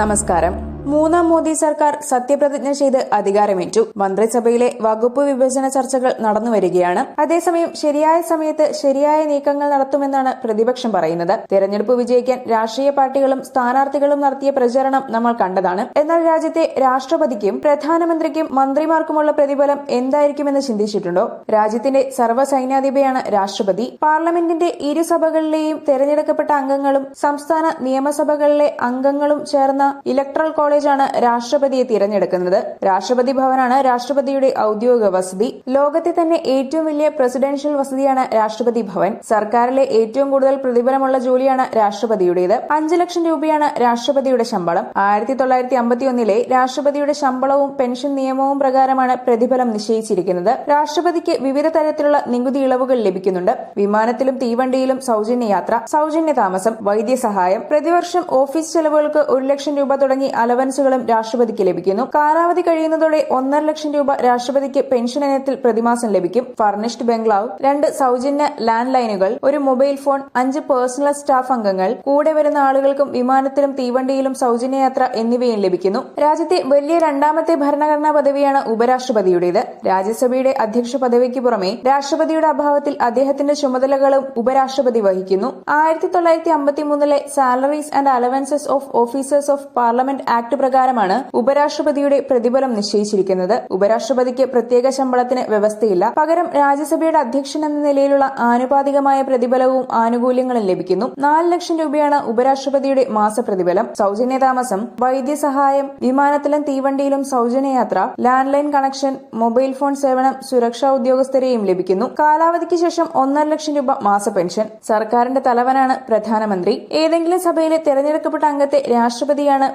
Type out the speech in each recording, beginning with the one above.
നമസ്കാരം. മൂന്നാം മോദി സർക്കാർ സത്യപ്രതിജ്ഞ ചെയ്ത് അധികാരമേറ്റു. മന്ത്രിസഭയിലെ വകുപ്പ് വിഭജന ചർച്ചകൾ നടന്നുവരികയാണ്. അതേസമയം ശരിയായ സമയത്ത് ശരിയായ നീക്കങ്ങൾ നടത്തുമെന്നാണ് പ്രതിപക്ഷം പറയുന്നത്. തെരഞ്ഞെടുപ്പ് വിജയിക്കാൻ രാഷ്ട്രീയ പാർട്ടികളും സ്ഥാനാർത്ഥികളും നടത്തിയ പ്രചരണം നമ്മൾ കണ്ടതാണ്. എന്നാൽ രാജ്യത്തെ രാഷ്ട്രപതിക്കും പ്രധാനമന്ത്രിക്കും മന്ത്രിമാർക്കുമുള്ള പ്രതിഫലം എന്തായിരിക്കുമെന്ന് ചിന്തിച്ചിട്ടുണ്ടോ? രാജ്യത്തിന്റെ സർവസൈന്യാധിപയാണ് രാഷ്ട്രപതി. പാർലമെന്റിന്റെ ഇരുസഭകളിലെയും തെരഞ്ഞെടുക്കപ്പെട്ട അംഗങ്ങളും സംസ്ഥാന നിയമസഭകളിലെ അംഗങ്ങളും ചേർന്ന ഇലക്ട്രൽ കോളേജാണ് രാഷ്ട്രപതിയെ തിരഞ്ഞെടുക്കുന്നത്. രാഷ്ട്രപതി ഭവനാണ് രാഷ്ട്രപതിയുടെ ഔദ്യോഗിക വസതി. ലോകത്തെ തന്നെ ഏറ്റവും വലിയ പ്രസിഡൻഷ്യൽ വസതിയാണ് രാഷ്ട്രപതി ഭവൻ. സർക്കാരിലെ ഏറ്റവും കൂടുതൽ പ്രതിഫലമുള്ള ജോലിയാണ് രാഷ്ട്രപതിയുടേത്. അഞ്ചു ലക്ഷം രൂപയാണ് രാഷ്ട്രപതിയുടെ ശമ്പളം. ആയിരത്തി തൊള്ളായിരത്തി അമ്പത്തിയൊന്നിലെ രാഷ്ട്രപതിയുടെ ശമ്പളവും പെൻഷൻ നിയമവും പ്രകാരമാണ് പ്രതിഫലം നിശ്ചയിച്ചിരിക്കുന്നത്. രാഷ്ട്രപതിക്ക് വിവിധ തരത്തിലുള്ള നികുതി ഇളവുകൾ ലഭിക്കുന്നുണ്ട്. വിമാനത്തിലും തീവണ്ടിയിലും സൗജന്യ യാത്ര സൗജന്യ താമസം വൈദ്യസഹായം പ്രതിവർഷം ഓഫീസ് ചെലവുകൾക്ക് ഒരു ലക്ഷം രൂപ തുടങ്ങി അലവൻസുകളും രാഷ്ട്രപതിക്ക് ലഭിക്കുന്നു. കാലാവധി കഴിയുന്നതോടെ ഒന്നര ലക്ഷം രൂപ രാഷ്ട്രപതിക്ക് പെൻഷൻ ഇനത്തിൽ പ്രതിമാസം ലഭിക്കും. ഫർണിഷ്ഡ് ബംഗ്ലാവ് രണ്ട് സൗജന്യ ലാൻഡ് ലൈനുകൾ ഒരു മൊബൈൽ ഫോൺ അഞ്ച് പേഴ്സണൽ സ്റ്റാഫ് അംഗങ്ങൾ കൂടെ വരുന്ന ആളുകൾക്കും വിമാനത്തിലും തീവണ്ടിയിലും സൗജന്യ യാത്ര എന്നിവയും ലഭിക്കുന്നു. രാജ്യത്തെ വലിയ രണ്ടാമത്തെ ഭരണഘടനാ പദവിയാണ് ഉപരാഷ്ട്രപതിയുടേത്. രാജ്യസഭയുടെ അധ്യക്ഷ പദവിക്ക് പുറമെ രാഷ്ട്രപതിയുടെ അഭാവത്തിൽ അദ്ദേഹത്തിന്റെ ചുമതലകളും ഉപരാഷ്ട്രപതി വഹിക്കുന്നു. ആയിരത്തി തൊള്ളായിരത്തി അമ്പത്തിമൂന്നിലെ salaries and allowances of officers of parliament act പ്രകാരമാണ് ഉപരാഷ്ട്രപതിയുടെ പ്രതിഫലം നിശ്ചയിച്ചിരിക്കുന്നത്. ഉപരാഷ്ട്രപതിക്ക് പ്രത്യേക ശമ്പളത്തിന് വ്യവസ്ഥയില്ല. പകരം രാജ്യസഭയുടെ അധ്യക്ഷൻ എന്ന നിലയിലുള്ള ആനുപാതികമായ പ്രതിഫലവും ആനുകൂല്യങ്ങളും ലഭിക്കുന്നു. നാല് ലക്ഷം രൂപയാണ് ഉപരാഷ്ട്രപതിയുടെ മാസപ്രതിഫലം സൗജന്യ താമസം വൈദ്യസഹായം വിമാനത്തിലും തീവണ്ടിയിലും സൗജന്യ യാത്ര land line connection mobile phone സേവനം സുരക്ഷാ ഉദ്യോഗസ്ഥരെയും ലഭിക്കുന്നു. കാലാവധിക്ക് ശേഷം ഒന്നര ലക്ഷം രൂപ മാസ പെൻഷൻ. സർക്കാരിന്റെ തലവനാണ് പ്രധാനമന്ത്രി. ഏതെങ്കിലും സഭയിലെ തെരഞ്ഞെടുക്കപ്പെട്ട അംഗത്തെ രാഷ്ട്രപതിയാണ്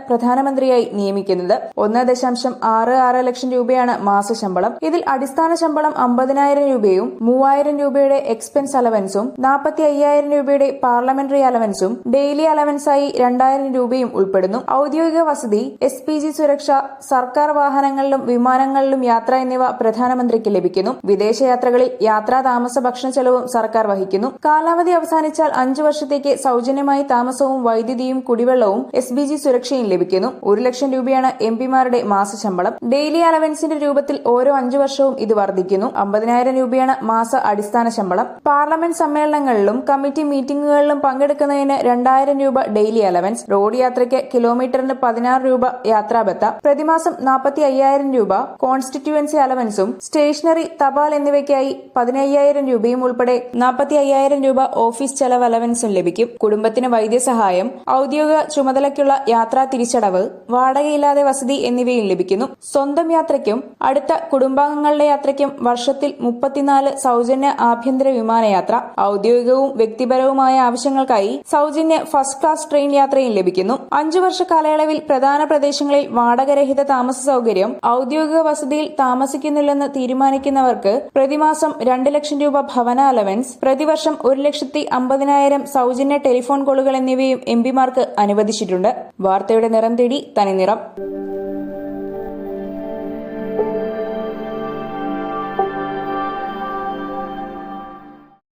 പ്രധാനമന്ത്രിയായി നിയമിക്കുന്നത് ഒന്ന് ദശാംശം ആറ് ആറ് ലക്ഷം രൂപയാണ് മാസ ശമ്പളം. ഇതിൽ അടിസ്ഥാന ശമ്പളം അമ്പതിനായിരം രൂപയും മൂവായിരം രൂപയുടെ എക്സ്പെൻസ് അലവൻസും നാൽപ്പത്തി അയ്യായിരം രൂപയുടെ പാർലമെന്ററി അലവൻസും ഡെയിലി അലവൻസായി രണ്ടായിരം രൂപയും ഉൾപ്പെടുന്നു. ഔദ്യോഗിക വസതി എസ് പി ജി സുരക്ഷ സർക്കാർ വാഹനങ്ങളിലും വിമാനങ്ങളിലും യാത്ര എന്നിവ പ്രധാനമന്ത്രിക്ക് ലഭിക്കുന്നു. വിദേശയാത്രകളിൽ യാത്രാ താമസ ഭക്ഷണ ചെലവും സർക്കാർ വഹിക്കുന്നു. കാലാവധി അവസാനിച്ചാൽ അഞ്ചു വർഷത്തേക്ക് സൗജന്യമായി താമസവും വൈദ്യുതിയും കുടിവെള്ളവും എസ് ബി ജി സുരക്ഷയും ലഭിക്കുന്നു. ഒരു ലക്ഷം രൂപയാണ് എം പിമാരുടെ മാസശമ്പളം ഡെയിലി അലവൻസിന്റെ രൂപത്തിൽ ഓരോ അഞ്ചു വർഷവും ഇത് വർദ്ധിക്കുന്നു. അമ്പതിനായിരം രൂപയാണ് മാസ അടിസ്ഥാന ശമ്പളം. പാർലമെന്റ് സമ്മേളനങ്ങളിലും കമ്മിറ്റി മീറ്റിംഗുകളിലും പങ്കെടുക്കുന്നതിന് രണ്ടായിരം രൂപ ഡെയിലി അലവൻസ്. റോഡ് യാത്രയ്ക്ക് കിലോമീറ്ററിന് പതിനാറ് രൂപ യാത്രാബത്ത. പ്രതിമാസം നാൽപ്പത്തി അയ്യായിരം രൂപ കോൺസ്റ്റിറ്റ്യുവൻസി അലവൻസും. സ്റ്റേഷനറി തപാൽ എന്നിവയ്ക്കായി പതിനയ്യായിരം രൂപയും ഉൾപ്പെടെ നാൽപ്പത്തി അയ്യായിരം രൂപ ഓഫീസ് ചെലവ് അലവൻസും ലഭിക്കും. കുടുംബത്തിന് വൈദ്യസഹായം ഔദ്യോഗിക ചുമതലയ്ക്കുള്ള യാത്രാ തിരിച്ചടവ് വാടകയില്ലാതെ വസതി എന്നിവയും ലഭിക്കുന്നു. സ്വന്തം യാത്രയ്ക്കും അടുത്ത കുടുംബാംഗങ്ങളുടെ യാത്രയ്ക്കും വർഷത്തിൽ മുപ്പത്തിനാല് സൗജന്യ ആഭ്യന്തര വിമാനയാത്ര ഔദ്യോഗികവും വ്യക്തിപരവുമായ ആവശ്യങ്ങൾക്കായി സൗജന്യ ഫസ്റ്റ് ക്ലാസ് ട്രെയിൻ യാത്രയും ലഭിക്കുന്നു. അഞ്ചു വർഷ കാലയളവിൽ പ്രധാന പ്രദേശങ്ങളിൽ വാടകരഹിത താമസ സൗകര്യം ഔദ്യോഗിക വസതിയിൽ താമസിക്കുന്നില്ലെന്ന് തീരുമാനിക്കുന്നവർക്ക് പ്രതിമാസം രണ്ട് ലക്ഷം രൂപ ഭവന അലവൻസ് പ്രതിവർഷം ഒരു ലക്ഷത്തി അമ്പതിനായിരം സൗജന്യ ടെലിഫോൺ കോളുകൾ എന്നിവയും എം പിമാർക്ക് അനുവദിച്ചിട്ടുണ്ട്. വാർത്തയുടെ നിറം തേടി തനിനിറം